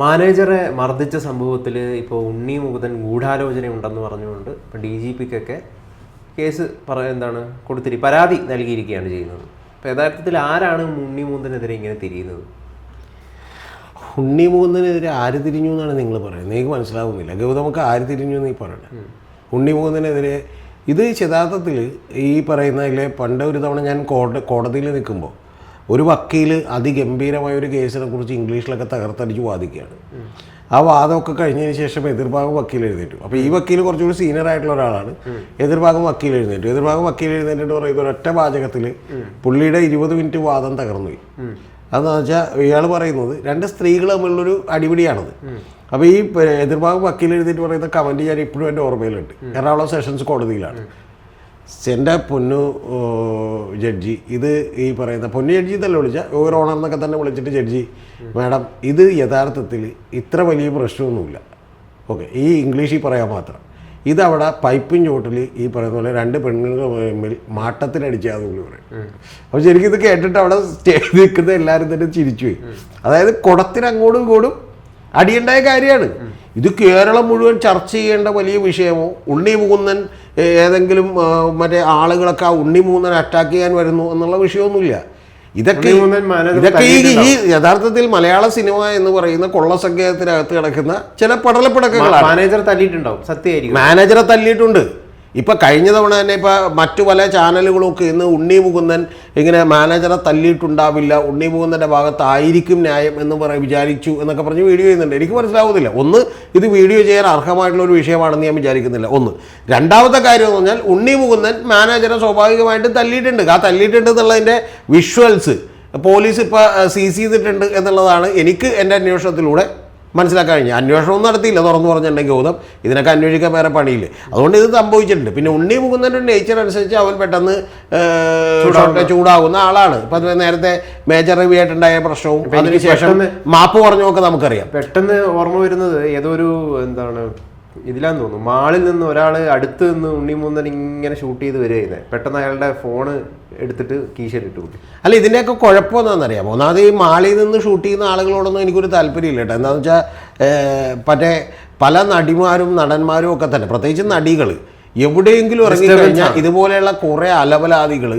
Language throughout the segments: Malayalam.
മാനേജറെ മർദ്ദിച്ച സംഭവത്തിൽ ഇപ്പോൾ ഉണ്ണി മുകുതൻ ഗൂഢാലോചന ഉണ്ടെന്ന് പറഞ്ഞുകൊണ്ട് ഇപ്പോൾ ഡി ജി പിക്കൊക്കെ കേസ് പറ എന്താണ് കൊടുത്തിരി പരാതി നൽകിയിരിക്കുകയാണ് ചെയ്യുന്നത്. അപ്പോൾ യഥാർത്ഥത്തിൽ ആരാണ് ഉണ്ണി മുകുന്ദനെതിരെ ഇങ്ങനെ തിരിയുന്നത്? ഉണ്ണി മുകുന്ദനെതിരെ ആര് തിരിഞ്ഞു എന്നാണ് നിങ്ങൾ പറയുന്നത്. നിങ്ങൾക്ക് മനസ്സിലാവുന്നില്ല. നമുക്ക് ആര് തിരിഞ്ഞു എന്ന് ഈ പറയണേ ഉണ്ണി മുകുന്ദനെതിരെ ഇത് യഥാർത്ഥത്തിൽ ഈ പറയുന്നതിലെ പണ്ട് ഒരു തവണ ഞാൻ കോട കോടതിയിൽ നിൽക്കുമ്പോൾ ഒരു വക്കീൽ അതിഗംഭീരമായ ഒരു കേസിനെ കുറിച്ച് ഇംഗ്ലീഷിലൊക്കെ തകർത്തടിച്ച് വാദിക്കുകയാണ്. ആ വാദമൊക്കെ കഴിഞ്ഞതിന് ശേഷം എതിർഭാഗം വക്കീൽ എഴുന്നേറ്റു. അപ്പോൾ ഈ വക്കീൽ കുറച്ചുകൂടി സീനിയർ ആയിട്ടുള്ള ഒരാളാണ്. എതിർഭാഗം വക്കീൽ എഴുന്നേറ്റു. എതിർഭാഗം വക്കീൽ എഴുന്നേറ്റിട്ട് പറയുന്ന ഒരൊറ്റ വാചകത്തിൽ പുള്ളിയുടെ ഇരുപത് മിനിറ്റ് വാദം തകർന്നുപോയി. അതെന്ന് വെച്ചാൽ ഇയാൾ പറയുന്നത് രണ്ട് സ്ത്രീകൾ തമ്മിലുള്ളൊരു അടിപിടിയാണത്. അപ്പോൾ ഈ എതിർഭാഗം വക്കീൽ എഴുതിയിട്ട് പറയുന്ന കമന്റ് ഞാൻ ഇപ്പോഴും എന്റെ ഓർമ്മയിലുണ്ട്. എറണാകുളം സെഷൻസ് കോടതിയിലാണ്. എന്റെ പൊന്നു ജഡ്ജി. ഇത് ഈ പറയുന്ന പൊന്നു ജഡ്ജി തന്നെ വിളിച്ച? ഓവർ ഓണർ എന്നൊക്കെ തന്നെ വിളിച്ചിട്ട് ജഡ്ജി മാഡം ഇത് യഥാർത്ഥത്തിൽ ഇത്ര വലിയ പ്രശ്നമൊന്നുമില്ല. ഓക്കെ ഈ ഇംഗ്ലീഷിൽ പറയാൻ മാത്രം. ഇതവിടെ പൈപ്പിൻ ചോട്ടിൽ ഈ പറയുന്ന പോലെ രണ്ട് പെണ്ണുങ്ങൾ തമ്മിൽ മാട്ടത്തിനടിച്ചാന്ന് പുള്ളി പറയും. അപ്പോൾ ശരിക്കും ഇത് കേട്ടിട്ട് അവിടെ സ്റ്റേ നിൽക്കുന്ന എല്ലാവരും തന്നെ ചിരിച്ചുപോയി അതായത് കുടത്തിന് അങ്ങോട്ടും ഇങ്ങോട്ടും അടിയുണ്ടായ കാര്യമാണ്. ഇത് കേരളം മുഴുവൻ ചർച്ച ചെയ്യേണ്ട വലിയ വിഷയമോ ഉണ്ണി മൂന്നൻ ഏ- ഏതെങ്കിലും മറ്റേ ആളുകളൊക്കെ ആ ഉണ്ണി മൂന്നൻ അറ്റാക്ക് ചെയ്യാൻ വരുന്നു എന്നുള്ള വിഷയമൊന്നുമില്ല. ഇതൊക്കെ ഇതൊക്കെ ഈ ഈ യഥാർത്ഥത്തിൽ മലയാള സിനിമ എന്ന് പറയുന്ന കൊള്ളസങ്കേതത്തിനകത്ത് കിടക്കുന്ന ചില പടലപ്പിടക്കങ്ങളാണ്. മാനേജർ തല്ലിയിട്ടുണ്ടാവും സത്യമായിരിക്കും. മാനേജറെ തല്ലിയിട്ടുണ്ട്. ഇപ്പൊ കഴിഞ്ഞ തവണ തന്നെ ഇപ്പം മറ്റു പല ചാനലുകളൊക്കെ ഇന്ന് ഉണ്ണി മുകുന്ദൻ ഇങ്ങനെ മാനേജറെ തല്ലിയിട്ടുണ്ടാവില്ല ഉണ്ണി മുകുന്ദന്റെ ഭാഗത്തായിരിക്കും ന്യായം എന്ന് പറ വിചാരിച്ചു എന്നൊക്കെ പറഞ്ഞ് വീഡിയോ ചെയ്യുന്നുണ്ട്. എനിക്ക് മനസ്സിലാവുന്നില്ല. ഒന്ന് ഇത് വീഡിയോ ചെയ്യാൻ അർഹമായിട്ടുള്ള ഒരു വിഷയമാണെന്ന് ഞാൻ വിചാരിക്കുന്നില്ല. ഒന്ന് രണ്ടാമത്തെ കാര്യം എന്ന് പറഞ്ഞാൽ ഉണ്ണി മുകുന്ദൻ മാനേജറെ സ്വാഭാവികമായിട്ടും തല്ലിയിട്ടുണ്ട്. ആ തല്ലിയിട്ടുണ്ട് എന്നുള്ളതിന്റെ വിഷ്വൽസ് പോലീസ് ഇപ്പോൾ സീസ് ചെയ്തിട്ടുണ്ട് എന്നുള്ളതാണ് എനിക്ക് എന്റെ അന്വേഷണത്തിലൂടെ മനസ്സിലാക്കാൻ കഴിഞ്ഞു. അന്വേഷണവും നടത്തിയില്ല. തുറന്നു പറഞ്ഞിട്ടുണ്ടെങ്കിൽ ഗൗതം ഇതിനൊക്കെ അന്വേഷിക്കാൻ വേറെ പണിയില്ല? അതുകൊണ്ട് ഇത് സംഭവിച്ചിട്ടുണ്ട്. പിന്നെ ഉണ്ണി മുകുന്ദന്റെ നേച്ചർ അനുസരിച്ച് അവൻ പെട്ടെന്ന് ചൂടാകുന്ന ആളാണ്. ഇപ്പം നേരത്തെ മേജർ റിവ്യൂ ആയിട്ടുണ്ടായ പ്രശ്നവും അതിനുശേഷം മാപ്പ് പറഞ്ഞൊക്കെ നമുക്കറിയാം. പെട്ടെന്ന് ഓർമ്മ വരുന്നത് ഏതോ ഒരു എന്താണ് ഇതിലാന്ന് തോന്നുന്നു. മാളിൽ നിന്ന് ഒരാൾ അടുത്ത് നിന്ന് ഉണ്ണി ഉണ്ണിമൂന്നൻ ഇങ്ങനെ ഷൂട്ട് ചെയ്ത് വരികയായിരുന്നെ. പെട്ടെന്ന് അയാളുടെ ഫോണ് എടുത്തിട്ട് കീശയിലിട്ട് കൂട്ടി അല്ല ഇതിന്റെയൊക്കെ കുഴപ്പം എന്താണെന്നറിയാമോ? ഒന്നാമത് ഈ മാളിൽ നിന്ന് ഷൂട്ട് ചെയ്യുന്ന ആളുകളോടൊന്നും എനിക്കൊരു താല്പര്യമില്ല കേട്ടോ. എന്താണെന്ന് വെച്ചാൽ മറ്റേ പല നടിമാരും നടന്മാരും ഒക്കെ തന്നെ പ്രത്യേകിച്ച് നടികൾ എവിടെയെങ്കിലും ഇറങ്ങിക്കഴിഞ്ഞാൽ ഇതുപോലെയുള്ള കുറേ അലവലാദികൾ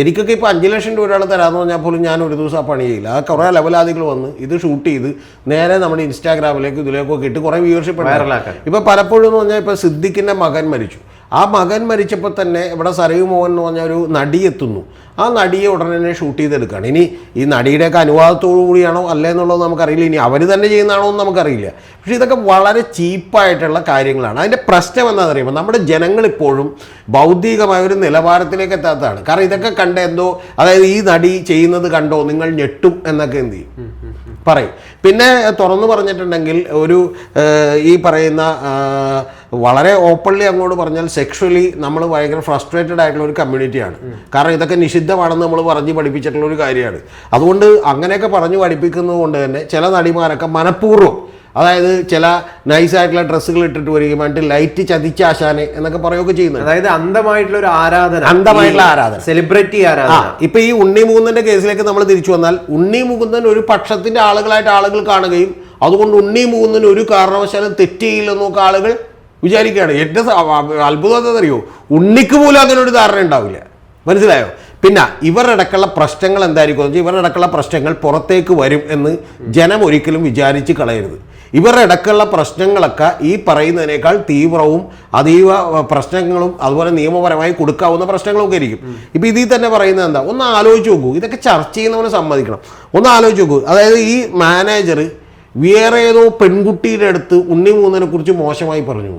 എനിക്കൊക്കെ ഇപ്പോൾ അഞ്ച് ലക്ഷം രൂപ ഒരാൾ തരാമെന്ന് പറഞ്ഞാൽ പോലും ഞാൻ ഒരു ദിവസം ആ പണി ചെയ്യില്ല. ആ കുറേ ലെവലാദികൾ വന്ന് ഇത് ഷൂട്ട് ചെയ്ത് നേരെ നമ്മുടെ ഇൻസ്റ്റാഗ്രാമിലേക്ക് ഇതിലേക്കൊക്കെ ഇട്ട് കുറേ വ്യൂവർഷിപ്പ് ഇപ്പോൾ ഇപ്പൊ പലപ്പോഴും എന്ന് പറഞ്ഞാൽ ഇപ്പോൾ സിദ്ദിഖിന്റെ മകൻ മരിച്ചു. ആ മകൻ മരിച്ചപ്പോൾ തന്നെ ഇവിടെ സരയു മോഹൻ എന്ന് പറഞ്ഞ ഒരു നടി എത്തുന്നു. ആ നടിയെ ഉടനെ തന്നെ ഷൂട്ട് ചെയ്തെടുക്കുകയാണ്. ഇനി ഈ നടിയുടെയൊക്കെ അനുവാദത്തോടു കൂടിയാണോ അല്ലേ എന്നുള്ളത് നമുക്കറിയില്ല. ഇനി അവർ തന്നെ ചെയ്യുന്നതാണോ എന്ന് നമുക്കറിയില്ല. പക്ഷേ ഇതൊക്കെ വളരെ ചീപ്പായിട്ടുള്ള കാര്യങ്ങളാണ്. അതിന്റെ പ്രശ്നം എന്താണെന്ന് അറിയുമ്പോൾ നമ്മുടെ ജനങ്ങളിപ്പോഴും ബൗദ്ധികമായ ഒരു നിലവാരത്തിലേക്ക് എത്താത്തതാണ്. കാരണം ഇതൊക്കെ കണ്ട എന്തോ അതായത് ഈ നടി ചെയ്യുന്നത് കണ്ടോ നിങ്ങൾ ഞെട്ടും എന്നൊക്കെ എന്ത് ചെയ്യും? പറയും. പിന്നെ തുറന്നു പറഞ്ഞിട്ടുണ്ടെങ്കിൽ ഒരു ഈ പറയുന്ന വളരെ ഓപ്പൺലി അങ്ങോട്ട് പറഞ്ഞാൽ സെക്ഷലി നമ്മൾ ഭയങ്കര ഫ്രസ്ട്രേറ്റഡ് ആയിട്ടുള്ള ഒരു കമ്മ്യൂണിറ്റിയാണ് കാരണം ഇതൊക്കെ നിഷിദ്ധമാണെന്ന് നമ്മൾ പറഞ്ഞ് പഠിപ്പിച്ചിട്ടുള്ള ഒരു കാര്യമാണ്. അതുകൊണ്ട് അങ്ങനെയൊക്കെ പറഞ്ഞു പഠിപ്പിക്കുന്നത് കൊണ്ട് തന്നെ ചില നടിമാരൊക്കെ മനഃപൂർവം അതായത് ചില നൈസായിട്ടുള്ള ഡ്രസ്സുകൾ ഇട്ടിട്ട് വരികയും എന്നിട്ട് ലൈറ്റ് ചതിച്ചാശാനെ എന്നൊക്കെ പറയുകയൊക്കെ ചെയ്യുന്നത് അതായത് അന്ധമായിട്ടുള്ള ഒരു ആരാധന. അന്ധമായിട്ടുള്ള ആരാധന. സെലിബ്രിറ്റി ആരാധന. ഇപ്പൊ ഈ ഉണ്ണി മുകുന്ദന്റെ കേസിലേക്ക് നമ്മൾ തിരിച്ചു വന്നാൽ ഉണ്ണി മുകുന്ദൻ ഒരു പക്ഷത്തിന്റെ ആളുകളായിട്ട് ആളുകൾ കാണുകയും അതുകൊണ്ട് ഉണ്ണി മുകുന്ദൻ ഒരു കാരണവശാലും തെറ്റിയില്ലെന്നൊക്കെ ആളുകൾ വിചാരിക്കുകയാണ്. എന്റെ അത്ഭുതം എന്താണെന്നറിയോ? ഉണ്ണിക്ക് പോലും അങ്ങനെ ഒരു ധാരണ ഉണ്ടാവില്ല. മനസ്സിലായോ? പിന്നെ ഇവരുടെ ഇടക്കുള്ള പ്രശ്നങ്ങൾ എന്തായിരിക്കും? എന്ന് വെച്ചാൽ ഇവരുടെ ഇടക്കുള്ള പ്രശ്നങ്ങൾ പുറത്തേക്ക് വരും എന്ന് ജനം ഒരിക്കലും വിചാരിച്ച് കളയരുത്. ഇവരുടെ ഇടക്കുള്ള പ്രശ്നങ്ങളൊക്കെ ഈ പറയുന്നതിനേക്കാൾ തീവ്രവും അതീവ പ്രശ്നങ്ങളും അതുപോലെ നിയമപരമായി കൊടുക്കാവുന്ന പ്രശ്നങ്ങളൊക്കെ ആയിരിക്കും. ഇപ്പം ഇതിൽ തന്നെ പറയുന്നത് എന്താ? ഒന്ന് ആലോചിച്ച് നോക്കൂ. ഇതൊക്കെ ചർച്ച ചെയ്യുന്നവനെ സമ്മതിക്കണം. ഒന്ന് ആലോചിച്ച് നോക്കൂ. അതായത് ഈ മാനേജർ വേറെ ഏതോ പെൺകുട്ടിയുടെ അടുത്ത് ഉണ്ണി മൂന്നിനെ കുറിച്ച് മോശമായി പറഞ്ഞു.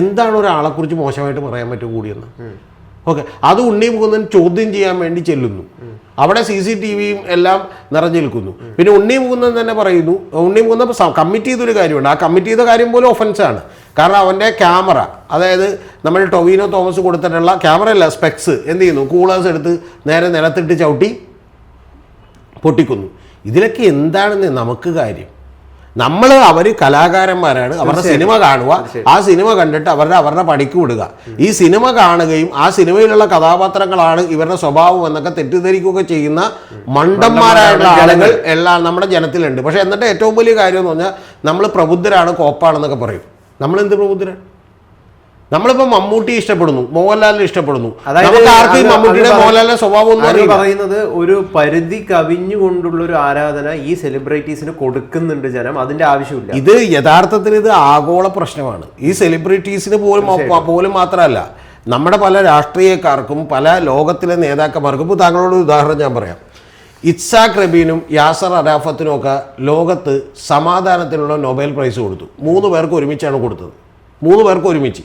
എന്താണ് എന്താണ് ഒരാളെക്കുറിച്ച് മോശമായിട്ട് പറയാൻ പറ്റും കൂടിയെന്ന്? ഓക്കെ. അത് ഉണ്ണി മുകുന്ദൻ ചോദ്യം ചെയ്യാൻ വേണ്ടി ചെല്ലുന്നു. അവിടെ സി സി ടി വിയും എല്ലാം നിറഞ്ഞു നിൽക്കുന്നു. പിന്നെ മൂന്നൻ തന്നെ പറയുന്നു ഉണ്ണി മുകുന്ദൻ കമ്മിറ്റ് ചെയ്തൊരു കാര്യമുണ്ട്. ആ കമ്മിറ്റ് ചെയ്ത കാര്യം പോലും ഒഫൻസാണ്. കാരണം അവന്റെ ക്യാമറ അതായത് നമ്മൾ ടൊവിനോ തോമസ് കൊടുത്തിട്ടുള്ള ക്യാമറ അല്ല സ്പെക്സ് എന്ത് ചെയ്യുന്നു? കൂളേഴ്സ് എടുത്ത് നേരെ നിലത്തിട്ട് ചവിട്ടി പൊട്ടിക്കുന്നു. ഇതിലൊക്കെ എന്താണെന്ന് നമുക്ക് കാര്യം. നമ്മൾ അവർ കലാകാരന്മാരാണ് അവരുടെ സിനിമ കാണുക ആ സിനിമ കണ്ടിട്ട് അവരുടെ അവരുടെ പണിക്ക് വിടുക. ഈ സിനിമ കാണുകയും ആ സിനിമയിലുള്ള കഥാപാത്രങ്ങളാണ് ഇവരുടെ സ്വഭാവം എന്നൊക്കെ തെറ്റിദ്ധരിക്കുകയൊക്കെ ചെയ്യുന്ന മണ്ടന്മാരായുള്ള ആളുകൾ എല്ലാം നമ്മുടെ ജനത്തിലുണ്ട്. പക്ഷെ എന്നിട്ട് ഏറ്റവും വലിയ കാര്യം എന്ന് പറഞ്ഞാൽ നമ്മൾ പ്രബുദ്ധരാണ് കോപ്പാണെന്നൊക്കെ പറയും. നമ്മൾ എന്ത് പ്രബുദ്ധരാണ്? നമ്മളിപ്പോ മമ്മൂട്ടി ഇഷ്ടപ്പെടുന്നു മോഹൻലാലിനെ ഇഷ്ടപ്പെടുന്നു. നമുക്ക് ആർക്കും മമ്മൂട്ടിയുടെ മോഹൻലാലിന്റെ സ്വഭാവം പറയുന്നത് ഒരു പരിധി കവിഞ്ഞുകൊണ്ടുള്ള ഒരു ആരാധന ഈ സെലിബ്രിറ്റീസിന് കൊടുക്കുന്നുണ്ട് ജനം അതിന്റെ ആവശ്യമില്ല. ഇത് യഥാർത്ഥത്തിൽ ഇത് ആഗോള പ്രശ്നമാണ്. ഈ സെലിബ്രിറ്റീസിന് പോലും പോലും മാത്രമല്ല നമ്മുടെ പല രാഷ്ട്രീയക്കാർക്കും പല ലോകത്തിലെ നേതാക്കന്മാർക്കും ഇപ്പോൾ താങ്കളോട് ഉദാഹരണം ഞാൻ പറയാം. ഇറ്റ്സാഖ് റബീനും യാസർ അറാഫത്തിനും ഒക്കെ ലോകത്ത് സമാധാനത്തിനുള്ള നൊബേൽ പ്രൈസ് കൊടുത്തു. മൂന്ന് പേർക്ക് ഒരുമിച്ചാണ് കൊടുത്തത്. മൂന്ന് പേർക്ക് ഒരുമിച്ച്.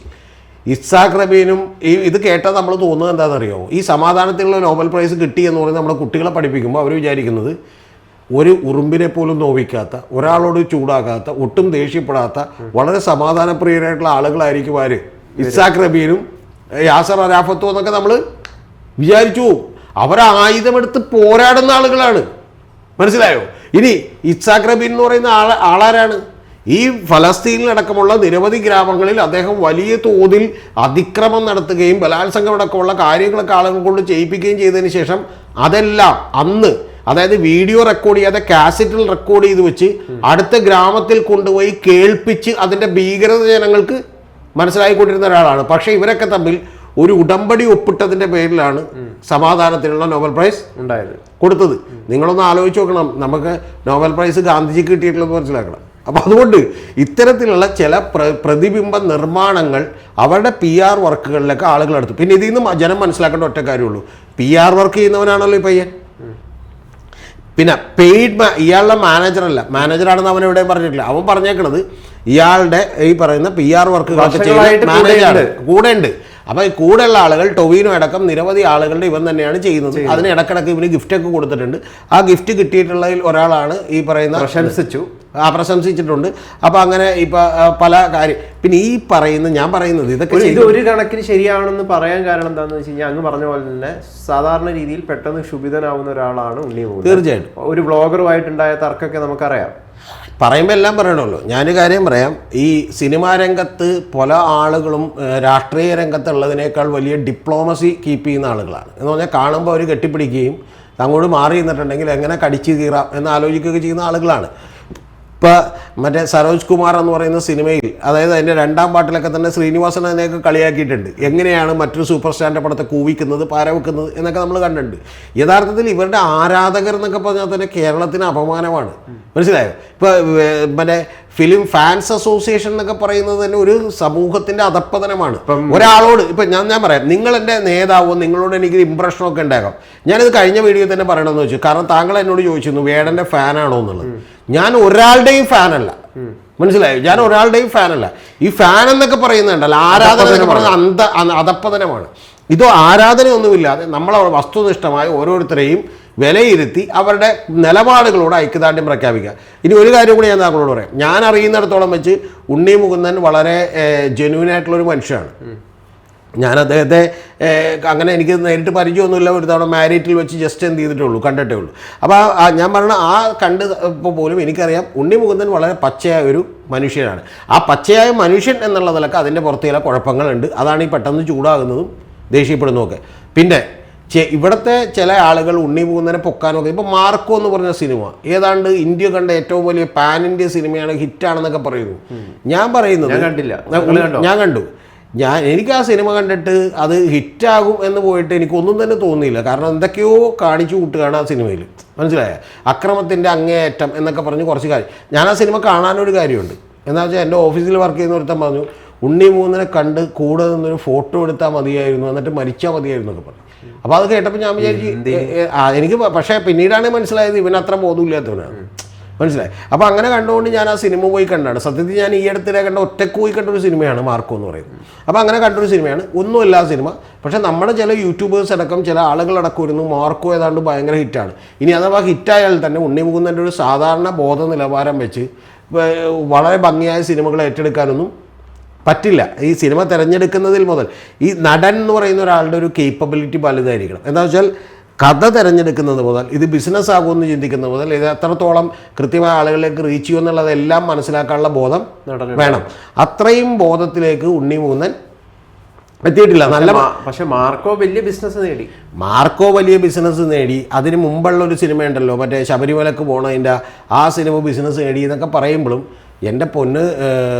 ഇസാഖ് റബീനും ഈ ഇത് കേട്ടാൽ നമ്മൾ തോന്നുന്നത് എന്താണെന്നറിയോ? ഈ സമാധാനത്തിലുള്ള നോബൽ പ്രൈസ് കിട്ടി എന്ന് പറയുന്നത് നമ്മുടെ കുട്ടികളെ പഠിപ്പിക്കുമ്പോൾ അവർ വിചാരിക്കുന്നത് ഒരു ഉറുമ്പിനെ പോലും നോവിക്കാത്ത ഒരാളോട് ചൂടാകാത്ത ഒട്ടും ദേഷ്യപ്പെടാത്ത വളരെ സമാധാനപ്രിയരായിട്ടുള്ള ആളുകളായിരിക്കും ആര്? ഇസാഖ് റബീനും യാസർ അരാഫത്തും എന്നൊക്കെ നമ്മൾ വിചാരിച്ചു അവരായുധമെടുത്ത് പോരാടുന്ന ആളുകളാണ്. മനസ്സിലായോ? ഇനി ഇസാഖ് റബീൻ എന്ന് പറയുന്ന ആൾ ആളാരാണ്? ഈ ഫലസ്തീനിലടക്കമുള്ള നിരവധി ഗ്രാമങ്ങളിൽ അദ്ദേഹം വലിയ തോതിൽ അതിക്രമം നടത്തുകയും ബലാത്സംഗം അടക്കമുള്ള കാര്യങ്ങളൊക്കെ ആളുകൾ കൊണ്ട് ചെയ്യിപ്പിക്കുകയും ചെയ്തതിന് ശേഷം അതെല്ലാം അന്ന് അതായത് വീഡിയോ റെക്കോർഡ് ചെയ്യാതെ കാസറ്റിൽ റെക്കോർഡ് ചെയ്ത് വെച്ച് അടുത്ത ഗ്രാമത്തിൽ കൊണ്ടുപോയി കേൾപ്പിച്ച് അതിന്റെ ഭീകരത ജനങ്ങൾക്ക് മനസ്സിലായിക്കൊണ്ടിരുന്ന ഒരാളാണ്. പക്ഷേ ഇവരൊക്കെ തമ്മിൽ ഒരു ഉടമ്പടി ഒപ്പിട്ടതിന്റെ പേരിലാണ് സമാധാനത്തിനുള്ള നോബൽ പ്രൈസ് ഉണ്ടായത്. കൊടുത്തത്. നിങ്ങളൊന്ന് ആലോചിച്ച് നോക്കണം. നമുക്ക് നോബൽ പ്രൈസ് ഗാന്ധിജിക്ക് കിട്ടിയിട്ടുള്ളത് മനസ്സിലാക്കണം. അപ്പോൾ അതുകൊണ്ട് ഇത്തരത്തിലുള്ള ചില പ്ര പ്രതിബിംബ നിർമ്മാണങ്ങൾ അവരുടെ പി ആർ വർക്കുകളിലൊക്കെ ആളുകൾ എടുത്തു. പിന്നെ ഇതിൽ നിന്ന് ജനം മനസ്സിലാക്കേണ്ട ഒറ്റ കാര്യമുള്ളൂ. പി ആർ വർക്ക് ചെയ്യുന്നവനാണല്ലോ ഈ പയ്യൻ. പിന്നെ പെയ്ഡ് ഇയാളുടെ മാനേജറല്ല മാനേജറാണെന്ന് അവൻ എവിടെയും പറഞ്ഞിട്ടില്ല. അവൻ പറഞ്ഞേക്കണത് ഇയാളുടെ ഈ പറയുന്ന പി ആർ വർക്കുകളൊക്കെ ചെയ്യുന്ന മാനേജറാണ് കൂടെ ഉണ്ട് അപ്പൊ ഈ കൂടെയുള്ള ആളുകൾ ടൊവിനോ അടക്കം നിരവധി ആളുകളുടെ ഇവൻ തന്നെയാണ് ചെയ്യുന്നത്. അതിന് ഇടക്കിടക്ക് ഇവന് ഗിഫ്റ്റ് ഒക്കെ കൊടുത്തിട്ടുണ്ട്. ആ ഗിഫ്റ്റ് കിട്ടിയിട്ടുള്ളതിൽ ഒരാളാണ് ഈ പറയുന്ന പ്രശംസിച്ചു. ആ പ്രശംസിച്ചിട്ടുണ്ട്. അപ്പൊ അങ്ങനെ ഇപ്പൊ പല കാര്യം പിന്നെ ഈ പറയുന്ന ഞാൻ പറയുന്നത് ഇതൊക്കെ ഇത് ഒരു കണക്കിന് ശരിയാണെന്ന് പറയാൻ കാരണം എന്താണെന്ന് വെച്ച് കഴിഞ്ഞാൽ അങ്ങ് പറഞ്ഞ പോലെ തന്നെ സാധാരണ രീതിയിൽ പെട്ടെന്ന് ക്ഷുഭിതനാവുന്ന ഒരാളാണ് ഉണ്ണി തീർച്ചയായിട്ടും. ഒരു ബ്ലോഗറുമായിട്ടുണ്ടായ തർക്കമൊക്കെ നമുക്കറിയാം. പറയുമ്പോൾ എല്ലാം പറയണമല്ലോ. ഞാനൊരു കാര്യം പറയാം. ഈ സിനിമാ രംഗത്ത് പല ആളുകളും രാഷ്ട്രീയ രംഗത്തുള്ളതിനേക്കാൾ വലിയ ഡിപ്ലോമസി കീപ്പ് ചെയ്യുന്ന ആളുകളാണ്. എന്ന് പറഞ്ഞാൽ കാണുമ്പോൾ അവർ കെട്ടിപ്പിടിക്കുകയും അങ്ങോട്ട് മാറി നിന്നിട്ടുണ്ടെങ്കിൽ എങ്ങനെ കടിച്ചു കീറാം എന്ന് ആലോചിക്കുകയൊക്കെ ചെയ്യുന്ന ആളുകളാണ്. ഇപ്പോൾ മറ്റേ സരോജ് കുമാർ എന്ന് പറയുന്ന സിനിമയിൽ അതായത് അതിന്റെ രണ്ടാം പാട്ടിലൊക്കെ തന്നെ ശ്രീനിവാസൻ അതിനെയൊക്കെ കളിയാക്കിയിട്ടുണ്ട്. എങ്ങനെയാണ് മറ്റൊരു സൂപ്പർ സ്റ്റാറിന്റെ പടത്തെ കൂവിക്കുന്നത് പാരവെക്കുന്നത് എന്നൊക്കെ നമ്മൾ കണ്ടിട്ടുണ്ട്. യഥാർത്ഥത്തിൽ ഇവരുടെ ആരാധകർ എന്നൊക്കെ പറഞ്ഞാൽ തന്നെ കേരളത്തിന് അപമാനമാണ്. മനസ്സിലായോ? ഇപ്പോൾ മറ്റേ ഫിലിം ഫാൻസ് അസോസിയേഷൻ എന്നൊക്കെ പറയുന്നത് തന്നെ ഒരു സമൂഹത്തിന്റെ അധപ്പതനമാണ് ഒരാളോട് ഇപ്പൊ ഞാൻ ഞാൻ പറയാം നിങ്ങൾ എന്റെ നേതാവോ നിങ്ങളോട് എനിക്ക് ഇമ്പ്രഷനൊക്കെ ഉണ്ടാകാം ഞാനിത് കഴിഞ്ഞ വീഡിയോ തന്നെ പറയണമെന്ന് വെച്ചു. കാരണം താങ്കൾ എന്നോട് ചോദിച്ചിരുന്നു വേടന്റെ ഫാനാണോ? എന്നുള്ളത്. ഞാൻ ഒരാളുടെയും ഫാനല്ല. മനസ്സിലായോ? ഞാൻ ഒരാളുടെയും ഫാനല്ല. ഈ ഫാൻ എന്നൊക്കെ പറയുന്നുണ്ടല്ലോ ആരാധന എന്നൊക്കെ പറയുന്നത് അതപ്പതനമാണ്. അധപ്പതനമാണ് ഇതോ ആരാധനയൊന്നുമില്ലാതെ നമ്മളെ വസ്തുനിഷ്ഠമായ ഓരോരുത്തരെയും വിലയിരുത്തി അവരുടെ നിലപാടുകളോട് ഐക്യദാർഢ്യം പ്രഖ്യാപിക്കുക. ഇനി ഒരു കാര്യം കൂടി ഞാൻ താങ്കളോട് പറയാം. ഞാൻ അറിയുന്നിടത്തോളം വെച്ച് ഉണ്ണി മുകുന്ദൻ വളരെ ജെന്യൂൻ ആയിട്ടുള്ളൊരു മനുഷ്യനാണ്. ഞാൻ അദ്ദേഹത്തെ അങ്ങനെ എനിക്ക് നേരിട്ട് പരിചയമൊന്നുമില്ല. ഒരു തവണ മാരിറ്റിൽ വെച്ച് ജസ്റ്റ് എന്ത് ചെയ്തിട്ടേ ഉള്ളൂ കണ്ടിട്ടേ ഉള്ളൂ. അപ്പോൾ ഞാൻ പറഞ്ഞ ആ കണ്ട് പോലും എനിക്കറിയാം ഉണ്ണി മുകുന്ദൻ വളരെ പച്ചയായ ഒരു മനുഷ്യനാണ്. ആ പച്ചയായ മനുഷ്യൻ എന്നുള്ള നിലയ്ക്ക് അതിന്റെ പുറത്ത് ചില കുഴപ്പങ്ങളുണ്ട്. അതാണ് ഈ പെട്ടെന്ന് ചൂടാകുന്നതും ദേഷ്യപ്പെടുന്നതുമൊക്കെ പിന്നെ ചെ- ഇവിടുത്തെ ചില ആളുകൾ ഉണ്ണി പോകുന്നതിനെ പൊക്കാനൊക്കെ ഇപ്പോൾ മാർക്കോ എന്ന് പറഞ്ഞ സിനിമ. ഏതാണ്ട് ഇന്ത്യ കണ്ട ഏറ്റവും വലിയ പാൻ ഇന്ത്യ സിനിമയാണ് ഹിറ്റാണെന്നൊക്കെ പറയുന്നു. ഞാൻ പറയുന്നത് ഞാൻ കണ്ടില്ല. കണ്ടോ? ഞാൻ കണ്ടു. ഞാൻ എനിക്ക് ആ സിനിമ കണ്ടിട്ട് അത് ഹിറ്റാകും എന്ന് പോയിട്ട് എനിക്കൊന്നും തന്നെ തോന്നിയില്ല. കാരണം എന്തൊക്കെയോ കാണിച്ചു കൂട്ടുകയാണ് ആ സിനിമയിൽ. മനസ്സിലായ? അക്രമത്തിന്റെ അങ്ങേയറ്റം എന്നൊക്കെ പറഞ്ഞ് കുറച്ച് കാര്യം. ഞാൻ ആ സിനിമ കാണാനൊരു കാര്യമുണ്ട്. എന്താ വെച്ചാൽ എന്റെ ഓഫീസിൽ വർക്ക് ചെയ്യുന്ന ഒരുത്തൻ പറഞ്ഞു ഉണ്ണി മൂന്നിനെ കണ്ട് കൂടെ നിന്നൊരു ഫോട്ടോ എടുത്താൽ മതിയായിരുന്നു. എന്നിട്ട് മരിച്ചാൽ മതിയായിരുന്നു എന്നൊക്കെ പറഞ്ഞു. അപ്പോൾ അത് കേട്ടപ്പോൾ ഞാൻ വിചാരിച്ചു എനിക്ക് പക്ഷേ പിന്നീടാണ് മനസ്സിലായത് ഇവൻ അത്ര ബോധമില്ലാത്തവനാണ് മനസ്സിലായി. അപ്പോൾ അങ്ങനെ കണ്ടുകൊണ്ട് ഞാൻ ആ സിനിമ പോയി കണ്ടാണ്. സത്യത്തിൽ ഞാൻ ഈ അടുത്തിടെ കണ്ട ഒറ്റയ്ക്ക് പോയി കണ്ട ഒരു സിനിമയാണ് മാർക്കോ എന്ന് പറയുന്നത്. അപ്പോൾ അങ്ങനെ കണ്ടൊരു സിനിമയാണ്. ഒന്നുമില്ല ആ സിനിമ. പക്ഷേ നമ്മുടെ ചില യൂട്യൂബേഴ്സ് അടക്കം ചില ആളുകളടക്കം ഇരുന്നു മാർക്കോ ഏതാണ്ട് ഭയങ്കര ഹിറ്റാണ്. ഇനി അഥവാ ഹിറ്റായാൽ തന്നെ ഉണ്ണി മുകുന്ദന്റെ ഒരു സാധാരണ ബോധ നിലവാരം വെച്ച് വളരെ ഭംഗിയായ സിനിമകൾ ഏറ്റെടുക്കാനൊന്നും പറ്റില്ല. ഈ സിനിമ തിരഞ്ഞെടുക്കുന്നതിൽ മുതൽ ഈ നടൻ എന്ന് പറയുന്ന ഒരാളുടെ ഒരു കേപ്പബിലിറ്റി വലുതായിരിക്കണം. എന്താ വെച്ചാൽ കഥ തിരഞ്ഞെടുക്കുന്നത് മുതൽ ഇത് ബിസിനസ് ആകുമെന്ന് ചിന്തിക്കുന്നത് മുതൽ ഇത് എത്രത്തോളം കൃത്യമായ ആളുകളിലേക്ക് റീച്ച് ചെയ്യും എന്നുള്ളതെല്ലാം മനസ്സിലാക്കാനുള്ള ബോധം വേണം. അത്രയും ബോധത്തിലേക്ക് ഉണ്ണി മൂന്നൻ എത്തിയിട്ടില്ല നല്ല പക്ഷെ മാർക്കോ വലിയ ബിസിനസ് നേടി. മാർക്കോ വലിയ ബിസിനസ് നേടി. അതിന് മുമ്പുള്ള ഒരു സിനിമ ഉണ്ടല്ലോ മറ്റേ ശബരിമലക്ക് പോണതിന്റെ ആ സിനിമ ബിസിനസ് നേടി എന്നൊക്കെ പറയുമ്പോഴും എന്റെ പൊന്ന്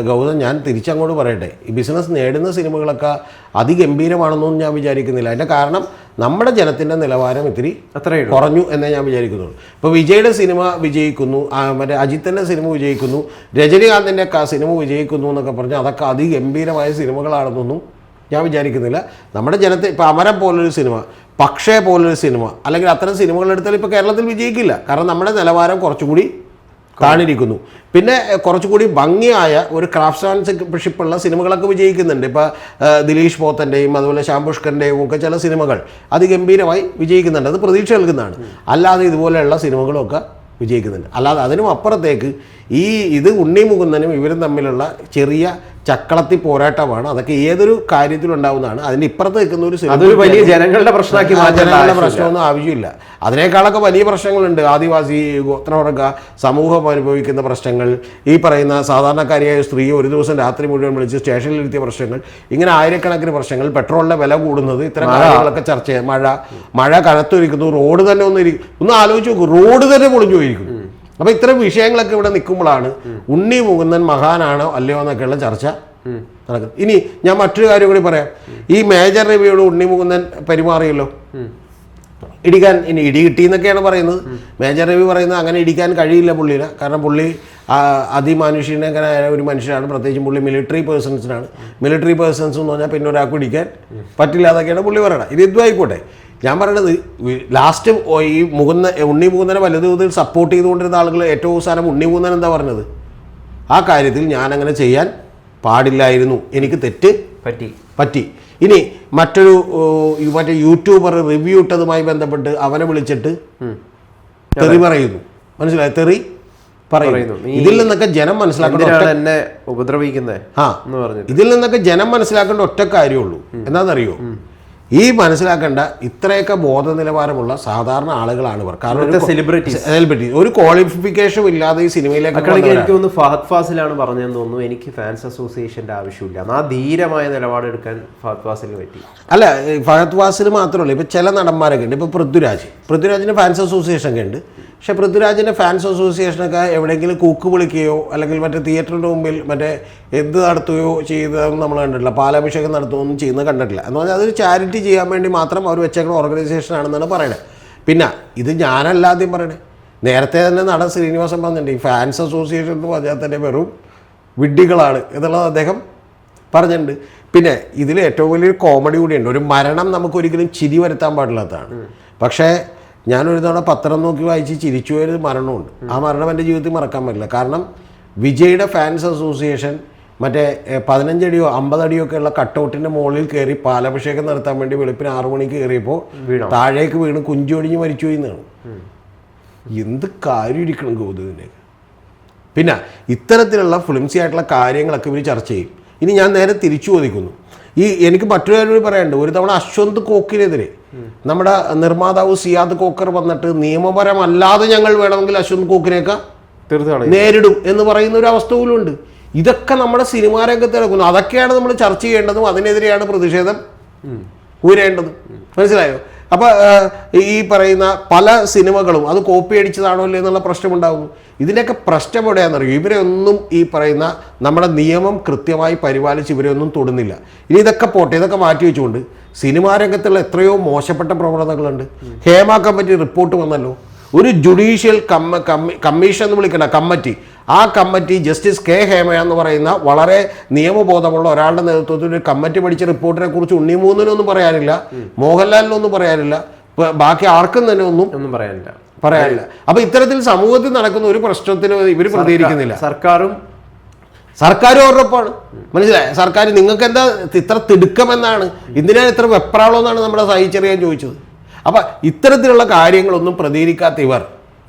ഗൗതം ഞാൻ തിരിച്ചങ്ങോട്ട് പറയട്ടെ. ഈ ബിസിനസ് നേടുന്ന സിനിമകളൊക്കെ അതിഗംഭീരമാണെന്നൊന്നും ഞാൻ വിചാരിക്കുന്നില്ല. അതിന്റെ കാരണം നമ്മുടെ ജനത്തിന്റെ നിലവാരം ഇത്തിരി അത്രയേ കുറഞ്ഞു എന്നേ ഞാൻ വിചാരിക്കുന്നുള്ളൂ. ഇപ്പോൾ വിജയുടെ സിനിമ വിജയിക്കുന്നു മറ്റേ അജിത്തിന്റെ സിനിമ വിജയിക്കുന്നു രജനീകാന്തിന്റെ സിനിമ വിജയിക്കുന്നു എന്നൊക്കെ പറഞ്ഞാൽ അതൊക്കെ അതിഗംഭീരമായ സിനിമകളാണെന്നൊന്നും ഞാൻ വിചാരിക്കുന്നില്ല. നമ്മുടെ ജനത്തെ ഇപ്പോൾ അമരം പോലൊരു സിനിമ പക്ഷേ പോലൊരു സിനിമ അല്ലെങ്കിൽ അത്തരം സിനിമകൾ എടുത്താൽ ഇപ്പോൾ കേരളത്തിൽ വിജയിക്കില്ല. കാരണം നമ്മുടെ നിലവാരം കുറച്ചുകൂടി താണിരിക്കുന്നു പിന്നെ കുറച്ചുകൂടി ഭംഗിയായ ഒരു ക്രാഫ്റ്റ്സ്മാൻഷിപ്പുള്ള സിനിമകളൊക്കെ വിജയിക്കുന്നുണ്ട്. ഇപ്പോൾ ദിലീഷ് പോത്തന്റെയും അതുപോലെ ശ്യാം പുഷ്കറിന്റെയും ഒക്കെ ചില സിനിമകൾ അതിഗംഭീരമായി വിജയിക്കുന്നുണ്ട്. അത് പ്രതീക്ഷ നൽകുന്നതാണ്. അല്ലാതെ ഇതുപോലെയുള്ള സിനിമകളൊക്കെ വിജയിക്കുന്നുണ്ട്. അല്ലാതെ അതിനും അപ്പുറത്തേക്ക് ഈ ഇത് ഉണ്ണി മുകുന്ദനും ഇവരും തമ്മിലുള്ള ചെറിയ ചക്കളത്തി പോരാട്ടമാണ്. അതൊക്കെ ഏതൊരു കാര്യത്തിലുണ്ടാവുന്നതാണ്. അതിന്റെ ഇപ്പുറത്ത് നിൽക്കുന്ന ഒരു അതൊരു വലിയ ജനങ്ങളുടെ പ്രശ്നമാക്കി ജനങ്ങളുടെ. പ്രശ്നമൊന്നും ആവശ്യമില്ല. അതിനേക്കാളൊക്കെ വലിയ പ്രശ്നങ്ങളുണ്ട്. ആദിവാസി ഗോത്രവർഗ സമൂഹം അനുഭവിക്കുന്ന പ്രശ്നങ്ങൾ. ഈ പറയുന്ന സാധാരണക്കാരിയായ സ്ത്രീ ഒരു ദിവസം രാത്രി മുഴുവൻ വിളിച്ച് സ്റ്റേഷനിലെത്തിയ പ്രശ്നങ്ങൾ. ഇങ്ങനെ ആയിരക്കണക്കിന് പ്രശ്നങ്ങൾ. പെട്രോളിന്റെ വില കൂടുന്നത് ഇത്തരം കാര്യങ്ങളൊക്കെ ചർച്ച ചെയ്യാം. മഴ. മഴ കനത്തൊരിക്കുന്നു. റോഡ് തന്നെ ഒന്ന് ഒന്ന് ആലോചിച്ച് നോക്കൂ. റോഡ് തന്നെ പൊളിഞ്ഞു പോയിരിക്കുന്നു. അപ്പൊ ഇത്തരം വിഷയങ്ങളൊക്കെ ഇവിടെ നിൽക്കുമ്പോഴാണ് ഉണ്ണി മുകുന്ദൻ മഹാനാണോ അല്ലയോ എന്നൊക്കെയുള്ള ചർച്ച നടക്കുന്നത്. ഇനി ഞാൻ മറ്റൊരു കാര്യം കൂടി പറയാം. ഈ മേജർ രവിയോട് ഉണ്ണി മുകുന്ദൻ പെരുമാറിയല്ലോ? ഇടിക്കാൻ ഇനി ഇടി കിട്ടി എന്നൊക്കെയാണ് പറയുന്നത്. മേജർ രവി പറയുന്നത് അങ്ങനെ ഇടിക്കാൻ കഴിയില്ല പുള്ളിനെ. കാരണം പുള്ളി അതിമാനുഷികനായ ഒരു മനുഷ്യനാണ്. പ്രത്യേകിച്ചും പുള്ളി മിലിറ്ററി പേഴ്സൺസിനാണ് മിലിറ്ററി പേഴ്സൺസ് എന്ന് പറഞ്ഞാൽ പിന്നെ ഒരാൾക്ക് ഇടിക്കാൻ പറ്റില്ല എന്നൊക്കെയാണ് പുള്ളി പറയണത്. ഇത് ഇതും ആയിക്കോട്ടെ. ഞാൻ പറയണത് ലാസ്റ്റ് ഈ മുകുന്ന ഉണ്ണി മുകുന്നനെ വലുതോതിൽ സപ്പോർട്ട് ചെയ്തുകൊണ്ടിരുന്ന ആളുകൾ ഏറ്റവും അവസാനം ഉണ്ണി മുകുന്നൻ എന്താ പറഞ്ഞത്? ആ കാര്യത്തിൽ ഞാൻ അങ്ങനെ ചെയ്യാൻ പാടില്ലായിരുന്നു. എനിക്ക് തെറ്റ് പറ്റി. പറ്റി. ഇനി മറ്റൊരു മറ്റേ യൂട്യൂബർ റിവ്യൂ ഇട്ടതുമായി ബന്ധപ്പെട്ട് അവനെ വിളിച്ചിട്ട് തെറി പറയുന്നു. മനസ്സിലായി? തെറി പറയുന്നു. ഇതിൽ നിന്നൊക്കെ ജനം മനസ്സിലാക്കേണ്ട എന്നെ ഉപദ്രവിക്കുന്നത് ആ ഇതിൽ നിന്നൊക്കെ ജനം മനസ്സിലാക്കേണ്ട ഒറ്റ കാര്യമുള്ളൂ. എന്താണെന്നറിയോ? ഈ മനസ്സിലാക്കേണ്ട ഇത്രയൊക്കെ ബോധ നിലവാരമുള്ള സാധാരണ ആളുകളാണ് ഇവർ. കാരണം ഇവിടുത്തെ സെലിബ്രിറ്റി ഒരു ക്വാളിഫിക്കേഷനും ഇല്ലാതെ ഈ സിനിമയിലേക്ക്. എനിക്ക് തോന്നുന്നു ഫഹദ് ഫാസിലാണ് പറഞ്ഞതെന്ന് തോന്നുന്നു. എനിക്ക് ഫാൻസ് അസോസിയേഷന്റെ ആവശ്യമില്ല. ആ ധീരമായ നിലപാടെടുക്കാൻ ഫഹദ് ഫാസിന് പറ്റി. അല്ല ഫഹദ് ഫാസിന് മാത്രമല്ല ഇപ്പൊ ചില നടന്മാരൊക്കെ ഉണ്ട്. ഇപ്പൊ പൃഥ്വിരാജ്. പൃഥ്വിരാജിന് ഫാൻസ് അസോസിയേഷൻ ഒക്കെ ഉണ്ട്. പക്ഷെ പൃഥ്വിരാജിന്റെ ഫാൻസ് അസോസിയേഷനൊക്കെ എവിടെയെങ്കിലും കൂക്ക് വിളിക്കുകയോ അല്ലെങ്കിൽ മറ്റേ തിയേറ്ററിന്റെ മുമ്പിൽ മറ്റേ എന്ത് നടത്തുകയോ ചെയ്തതെന്ന് നമ്മൾ കണ്ടിട്ടില്ല. പാലാഭിഷേകം നടത്തുകയൊന്നും ചെയ്യുന്നത് കണ്ടിട്ടില്ല. എന്ന് പറഞ്ഞാൽ അതൊരു ചാരിറ്റി ചെയ്യാൻ വേണ്ടി മാത്രം അവർ വെച്ചേക്കുന്ന ഓർഗനൈസേഷൻ ആണെന്നാണ് പറയുന്നത് പിന്നെ ഇത് ഞാനല്ല ആദ്യം പറയണേ. നേരത്തെ തന്നെ നടൻ ശ്രീനിവാസൻ പറഞ്ഞിട്ടുണ്ട് ഈ ഫാൻസ് അസോസിയേഷൻ എന്ന് പറഞ്ഞാൽ തന്നെ വെറും വിഡ്ഢികളാണ് എന്നുള്ളത് അദ്ദേഹം പറഞ്ഞിട്ടുണ്ട്. പിന്നെ ഇതിൽ ഏറ്റവും വലിയൊരു കോമഡി കൂടിയുണ്ട്. ഒരു മരണം നമുക്കൊരിക്കലും ചിരി വരുത്താൻ പാടില്ലാത്തതാണ്. പക്ഷേ ഞാനൊരു തവണ പത്രം നോക്കി വായിച്ച് ചിരിച്ചു പോയൊരു മരണമുണ്ട്. ആ മരണം എന്റെ ജീവിതത്തിൽ മറക്കാൻ പറ്റില്ല. കാരണം വിജയുടെ ഫാൻസ് അസോസിയേഷൻ മറ്റേ പതിനഞ്ചടിയോ അമ്പതടിയോ ഒക്കെ ഉള്ള കട്ടൗട്ടിന്റെ മുകളിൽ കയറി പാലഭിഷേകം നടത്താൻ വേണ്ടി വെളുപ്പിന് ആറു മണിക്ക് കയറിയപ്പോൾ? താഴേക്ക് വീണ് കുഞ്ചൊടിഞ്ഞ് മരിച്ചുപോയി എന്നാണ്. എന്ത് കാര്യം ഇരിക്കണം ഗൗതമിന്റെ പിന്നെ ഇത്തരത്തിലുള്ള ഫ്ലിംസി ആയിട്ടുള്ള കാര്യങ്ങളൊക്കെ ഇവർ ചർച്ച ചെയ്യും. ഇനി ഞാൻ നേരെ തിരിച്ചു ചോദിക്കുന്നു. ഈ എനിക്ക് മറ്റൊരു കാര്യം പറയാനുണ്ട്. ഒരു തവണ അശ്വന്ത് കോക്കിനെതിരെ നമ്മുടെ നിർമ്മാതാവ് സിയാദ് കോക്കർ വന്നിട്ട് നിയമപരമല്ലാതെ ഞങ്ങൾ വേണമെങ്കിൽ അശ്വന്ത് കോക്കിനെയൊക്കെ നേരിടും എന്ന് പറയുന്ന ഒരു അവസ്ഥ പോലും ഉണ്ട് ഇതൊക്കെ നമ്മുടെ സിനിമാ രംഗത്ത് നടക്കുന്നു. അതൊക്കെയാണ് നമ്മൾ ചർച്ച ചെയ്യേണ്ടതും അതിനെതിരെയാണ് പ്രതിഷേധം ഉയരേണ്ടതും. മനസ്സിലായോ? അപ്പൊ ഈ പറയുന്ന പല സിനിമകളും അത് കോപ്പി അടിച്ചതാണോ അല്ലേ എന്നുള്ള പ്രശ്നമുണ്ടാകുന്നു. ഇതിന്റെയൊക്കെ പ്രശ്നം എവിടെയാണെന്നറിയോ? ഇവരെ ഒന്നും ഈ പറയുന്ന നമ്മുടെ നിയമം കൃത്യമായി പരിപാലിച്ച് ഇവരെ ഒന്നും തൊടുന്നില്ല. ഇനി ഇതൊക്കെ പോട്ടെ ഇതൊക്കെ മാറ്റി വെച്ചുകൊണ്ട് സിനിമാ രംഗത്തുള്ള എത്രയോ മോശപ്പെട്ട പ്രവണതകളുണ്ട്. ഹേമ കമ്മിറ്റി റിപ്പോർട്ട് വന്നല്ലോ. ഒരു ജുഡീഷ്യൽ കമ്മ കമ്മീഷൻ എന്ന് വിളിക്കണ കമ്മിറ്റി. ആ കമ്മിറ്റി ജസ്റ്റിസ് കെ ഹേമ എന്ന് പറയുന്ന വളരെ നിയമബോധമുള്ള ഒരാളുടെ നേതൃത്വത്തിൽ ഒരു കമ്മിറ്റി പഠിച്ച റിപ്പോർട്ടിനെ കുറിച്ച് ഉണ്ണിമൂന്നിനൊന്നും പറയാനില്ല മോഹൻലാലിനൊന്നും പറയാനില്ല. ബാക്കി ആർക്കും തന്നെ ഒന്നും ഒന്നും പറയാനില്ല. പറയാനില്ല. അപ്പൊ ഇത്തരത്തിൽ സമൂഹത്തിൽ നടക്കുന്ന ഒരു പ്രശ്നത്തിന് ഇവർ പ്രതികരിക്കുന്നില്ല. സർക്കാരും സർക്കാരും അവരോടൊപ്പമാണ് മനസ്സിലായ? സർക്കാർ നിങ്ങൾക്ക് എന്താ ഇത്ര തിടുക്കമെന്നാണ്? എന്തിനാണ് ഇത്ര വെപ്രാളമെന്നാണ് നമ്മുടെ സഹിച്ചറിയാൻ ചോദിച്ചത്. അപ്പൊ ഇത്തരത്തിലുള്ള കാര്യങ്ങളൊന്നും പ്രതികരിക്കാത്ത ഇവർ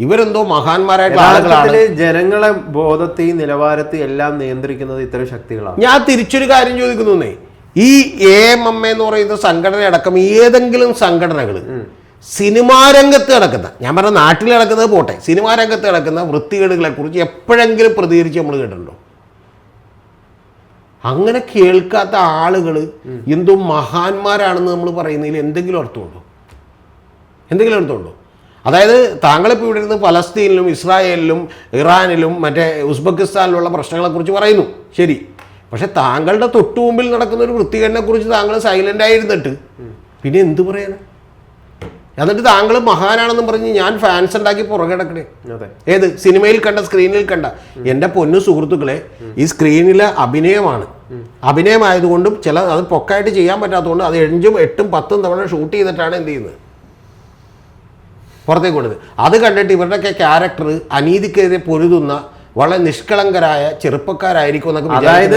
ഇവരെന്തോ മഹാന്മാരായിട്ടുള്ള ആളുകളാണ്. ജനങ്ങളെ ബോധത്തെയും നിലവാരത്തെയും എല്ലാം നിയന്ത്രിക്കുന്നത് ഇത്തരം ശക്തികളാണ്. ഞാൻ തിരിച്ചൊരു കാര്യം ചോദിക്കുന്നു ഈ എ എം എം എന്ന് പറയുന്ന സംഘടന അടക്കം ഏതെങ്കിലും സംഘടനകൾ സിനിമാ രംഗത്ത് കിടക്കുന്ന ഞാൻ പറഞ്ഞ നാട്ടിൽ കിടക്കുന്നത് പോട്ടെ സിനിമാ രംഗത്ത് കിടക്കുന്ന വൃത്തികേടുകളെ കുറിച്ച് എപ്പോഴെങ്കിലും പ്രതികരിച്ച് നമ്മൾ കേട്ടിട്ടുണ്ടോ? അങ്ങനെ കേൾക്കാത്ത ആളുകൾ എന്തും മഹാന്മാരാണെന്ന് നമ്മൾ പറയുന്നതിൽ എന്തെങ്കിലും അർത്ഥമുണ്ടോ? എന്തെങ്കിലും അർത്ഥമുണ്ടോ? അതായത് താങ്കളിപ്പോൾ ഇവിടെ ഇരുന്ന് പലസ്തീനിലും ഇസ്രായേലിലും ഇറാനിലും മറ്റേ ഉസ്ബെക്കിസ്ഥാനിലുള്ള പ്രശ്നങ്ങളെക്കുറിച്ച് പറയുന്നു. ശരി. പക്ഷെ താങ്കളുടെ തൊട്ടുമുമ്പിൽ നടക്കുന്ന ഒരു വൃത്തികേടിനെ കുറിച്ച് താങ്കൾ സൈലന്റ് ആയിരുന്നിട്ട് പിന്നെ എന്ത് പറയാനാ? എന്നിട്ട് താങ്കൾ മഹാനാണെന്നും പറഞ്ഞ് ഞാൻ ഫാൻസ് ഉണ്ടാക്കി പുറകെ കിടക്കണേ അതെ. ഏത്? സിനിമയിൽ കണ്ട സ്ക്രീനിൽ കണ്ട. എന്റെ പൊന്നു സുഹൃത്തുക്കളെ ഈ സ്ക്രീനിലെ അഭിനയമാണ്. അഭിനയമായതുകൊണ്ടും ചില അത് പൊക്കായിട്ട് ചെയ്യാൻ പറ്റാത്തതുകൊണ്ട് അത് അഞ്ചും എട്ടും പത്തും തവണ ഷൂട്ട് ചെയ്തിട്ടാണ് എന്ത് ചെയ്യുന്നത്? പുറത്തേക്ക് കൊടുത്തത് അത് കണ്ടിട്ട് ഇവരുടെയൊക്കെ ക്യാരക്ടർ അനീതിക്കെതിരെ പൊരുതുന്ന വളരെ നിഷ്കളങ്കരായ ചെറുപ്പക്കാരായിരിക്കും എന്നൊക്കെ അതായത്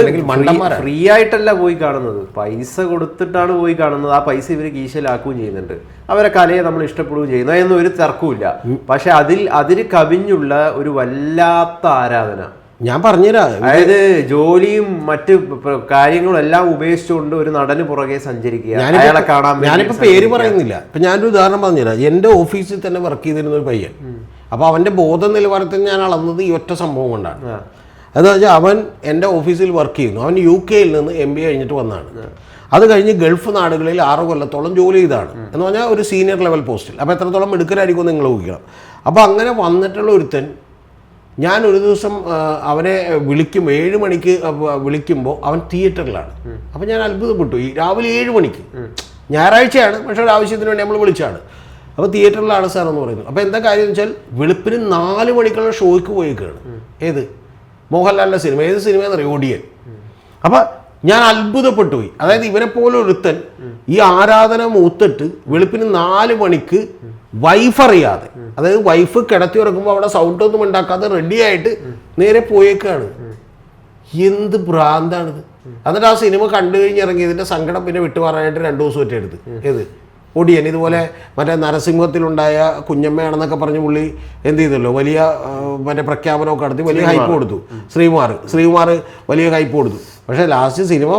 ഫ്രീ ആയിട്ടല്ല പോയി കാണുന്നത്. പൈസ കൊടുത്തിട്ടാണ് പോയി കാണുന്നത്. ആ പൈസ ഇവർ കീശയിലാക്കുകയും ചെയ്യുന്നുണ്ട്. അവരെ കലയെ നമ്മൾ ഇഷ്ടപ്പെടുകയും ചെയ്യുന്നു എന്നൊന്നും ഒരു തർക്കമില്ല പക്ഷെ അതിൽ അതിന് കവിഞ്ഞുള്ള ഒരു വല്ലാത്ത ആരാധന. ഞാൻ പറഞ്ഞുതരാം. അതായത് ജോലിയും മറ്റ് കാര്യങ്ങളും എല്ലാം ഉപേക്ഷിച്ചുകൊണ്ട് ഒരു നടന് പുറകെ സഞ്ചരിക്കുക. അയാളെ കാണാൻ ഞാനിപ്പോ പേര് പറയുന്നില്ല. ഇപ്പൊ ഞാനൊരു ഉദാഹരണം പറഞ്ഞുതരാം. എന്റെ ഓഫീസിൽ തന്നെ വർക്ക് ചെയ്തിരുന്ന ഒരു പയ്യൻ. അപ്പോൾ അവന്റെ ബോധ നിലവാരത്തിൽ ഞാൻ അളന്നത് ഈ ഒറ്റ സംഭവം കൊണ്ടാണ്. എന്ന് വെച്ചാൽ അവൻ എന്റെ ഓഫീസിൽ വർക്ക് ചെയ്യുന്നു. അവൻ യു കെയിൽ നിന്ന് എം ബി എ കഴിഞ്ഞിട്ട് വന്നതാണ് അത് കഴിഞ്ഞ് ഗൾഫ് നാടുകളിൽ ആറ് കൊല്ലത്തോളം ജോലി ചെയ്താണ്. എന്ന് പറഞ്ഞാൽ ഒരു സീനിയർ ലെവൽ പോസ്റ്റിൽ. അപ്പോൾ എത്രത്തോളം മിടുക്കരായിരിക്കും നിങ്ങൾ ഊഹിക്കണം അപ്പോൾ അങ്ങനെ വന്നിട്ടുള്ള ഒരുത്തൻ ഞാൻ ഒരു ദിവസം അവനെ വിളിക്കും. ഏഴ് മണിക്ക് വിളിക്കുമ്പോൾ അവൻ തിയേറ്ററിലാണ്. അപ്പോൾ ഞാൻ അത്ഭുതപ്പെട്ടു. ഈ രാവിലെ ഏഴ് മണിക്ക്. ഞായറാഴ്ചയാണ്. പക്ഷേ ഒരു ആവശ്യത്തിന് വേണ്ടി നമ്മൾ വിളിച്ചാണ്. അപ്പോൾ തിയേറ്ററിലാണ് സാർ എന്ന് പറയുന്നത്. അപ്പോൾ എന്താ കാര്യം എന്ന് വെച്ചാൽ വെളുപ്പിന് നാല് മണിക്കുള്ള ഷോയ്ക്ക് പോയേക്കാണ്. ഏത്? മോഹൻലാലിന്റെ സിനിമ. ഏത് സിനിമയെന്ന് പറയും ഓടിയൻ അപ്പോൾ ഞാൻ അത്ഭുതപ്പെട്ടു പോയി. അതായത് ഇവരെ പോലെ ഒരുത്തൻ ഈ ആരാധന മൂത്തിട്ട് വെളുപ്പിന് നാല് മണിക്ക് വൈഫ് അറിയാതെ അതായത് വൈഫ് കിടത്തി ഉറക്കുമ്പോൾ അവിടെ സൗണ്ട് ഒന്നും ഉണ്ടാക്കാതെ റെഡി ആയിട്ട് നേരെ പോയേക്കാണ്. എന്ത് ഭ്രാന്താണിത്. എന്നിട്ട് ആ സിനിമ കണ്ടു കഴിഞ്ഞ് ഇറങ്ങി ഇതിന്റെ സങ്കടം പിന്നെ വിട്ടുമാറാനായിട്ട് രണ്ടു ദിവസം ഒറ്റ എടുത്ത് ഏത്? ഒടിയൻ ഇതുപോലെ മറ്റേ നരസിംഹത്തിലുണ്ടായ കുഞ്ഞമ്മയാണെന്നൊക്കെ പറഞ്ഞ് പുള്ളി എന്ത് ചെയ്തല്ലോ? വലിയ മറ്റേ പ്രഖ്യാപനമൊക്കെ നടത്തി വലിയ ഹൈപ്പ് കൊടുത്തു. ശ്രീകുമാർ. ശ്രീകുമാർ വലിയ ഹൈപ്പ് കൊടുത്തു. പക്ഷേ ലാസ്റ്റ് സിനിമ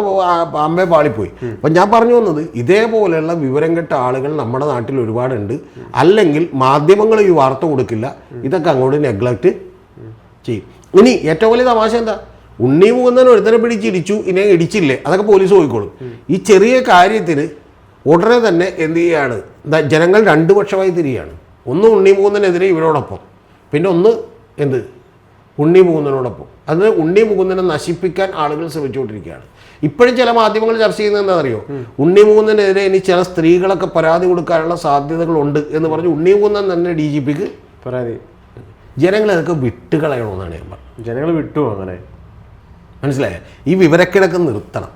അമ്പേ പാളിപ്പോയി. അപ്പം ഞാൻ പറഞ്ഞു വന്നത് ഇതേപോലെയുള്ള വിവരം കെട്ട ആളുകൾ നമ്മുടെ നാട്ടിൽ ഒരുപാടുണ്ട്. അല്ലെങ്കിൽ മാധ്യമങ്ങൾ ഈ വാർത്ത കൊടുക്കില്ല. ഇതൊക്കെ അങ്ങോട്ട് നെഗ്ലക്റ്റ് ചെയ്യും. ഇനി ഏറ്റവും വലിയ തമാശ എന്താ? ഉണ്ണി മുകുന്ദൻ ഒരുത്തനെ പിടിച്ച് ഇടിച്ചു ഇനി ഇടിച്ചില്ലേ? അതൊക്കെ പോലീസ് പോയിക്കോളും. ഈ ചെറിയ കാര്യത്തിന് ഉടനെ തന്നെ എന്ത് ചെയ്യാണ്? ജനങ്ങൾ രണ്ട് പക്ഷമായി തിരിയാണ്. ഒന്ന് ഉണ്ണി മുകുന്ദനെതിരെ ഇവരോടൊപ്പം. പിന്നെ ഒന്ന് എന്ത്? ഉണ്ണി മുകുന്ദനോടൊപ്പം അത് ഉണ്ണി മുകുന്ദനെ നശിപ്പിക്കാൻ ആളുകൾ ശ്രമിച്ചുകൊണ്ടിരിക്കുകയാണ്. ഇപ്പോഴും ചില മാധ്യമങ്ങൾ ചർച്ച ചെയ്യുന്നത് എന്താണെന്നറിയോ? ഉണ്ണി മുകുന്ദനെതിരെ ഇനി ചില സ്ത്രീകളൊക്കെ പരാതി കൊടുക്കാനുള്ള സാധ്യതകളുണ്ട് എന്ന് പറഞ്ഞ് ഉണ്ണി മുകുന്ദൻ തന്നെ ഡി ജി പിക്ക് പരാതി. ജനങ്ങൾ അതൊക്കെ വിട്ടുകളയണമെന്നാണ് ഞാൻ പറഞ്ഞത്. ജനങ്ങൾ വിട്ടു അങ്ങനെ. മനസ്സിലായ? ഈ വിവരക്കിടക്ക് നിർത്തണം.